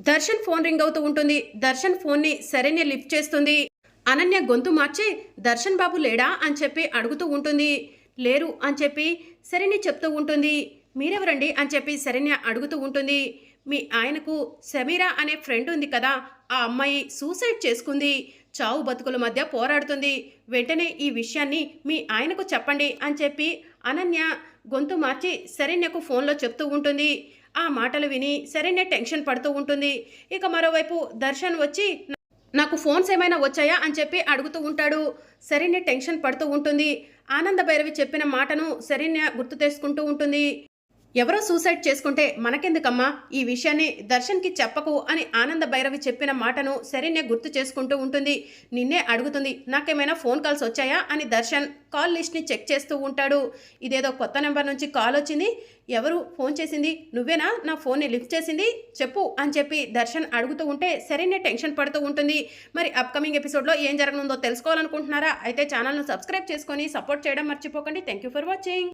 Darshan phone ring అవుతూ ఉంటుంది. దర్శన్ ఫోన్ని శరణ్య లిఫ్ట్ చేస్తుంది. అనన్య గొంతు మార్చి దర్శన్ బాబు లేడా? అని చెప్పి అడుగుతూ ఉంటుంది. లేరు అని చెప్పి శరణ్య చెప్తూ ఉంటుంది. మీరెవరండి? అని చెప్పి శరణ్య అడుగుతూ ఉంటుంది. మీ ఆయనకు సమీరా అనే ఫ్రెండ్ ఉంది కదా. ఆ అమ్మాయి సూసైడ్ చేసుకుంది. చావు బతుకుల మధ్య పోరాడుతుంది. వెంటనే ఈ విషయాన్ని మీ ఆయనకు చెప్పండి అని చెప్పి అనన్య గొంతు మార్చి శరణ్యకు ఫోన్లో చెప్తూ ఉంటుంది. ఆ మాటలు విని సరైన టెన్షన్ పడుతూ ఉంటుంది. ఇక మరోవైపు దర్శన్ వచ్చి నాకు ఫోన్స్ ఏమైనా వచ్చాయా? అని చెప్పి అడుగుతూ ఉంటాడు. సరైన టెన్షన్ పడుతూ ఉంటుంది. ఆనంద భైరవి చెప్పిన మాటను సరైన గుర్తు తెచ్చుకుంటూ ఉంటుంది. ఎవరో సూసైడ్ చేసుకుంటే మనకెందుకమ్మా? ఈ విషయాన్ని దర్శన్కి చెప్పకు అని ఆనంద భైరవి చెప్పిన మాటను శరణ్య గుర్తు చేసుకుంటూ ఉంటుంది. నిన్నే అడుగుతుంది నాకేమైనా ఫోన్ కాల్స్ వచ్చాయా? అని దర్శన్ కాల్ లిస్ట్ని చెక్ చేస్తూ ఉంటాడు. ఇదేదో కొత్త నెంబర్ నుంచి కాల్ వచ్చింది. ఎవరు ఫోన్ చేసింది? నువ్వేనా? నా ఫోన్ని లిఫ్ట్ చేసింది? చెప్పు అని చెప్పి దర్శన్ అడుగుతూ ఉంటే శరణ్య టెన్షన్ పడుతూ ఉంటుంది. మరి అప్కమింగ్ ఎపిసోడ్లో ఏం జరగనుందో తెలుసుకోవాలనుకుంటున్నారా? అయితే ఛానల్ను సబ్స్క్రైబ్ చేసుకొని సపోర్ట్ చేయడం మర్చిపోకండి. Thank you for watching.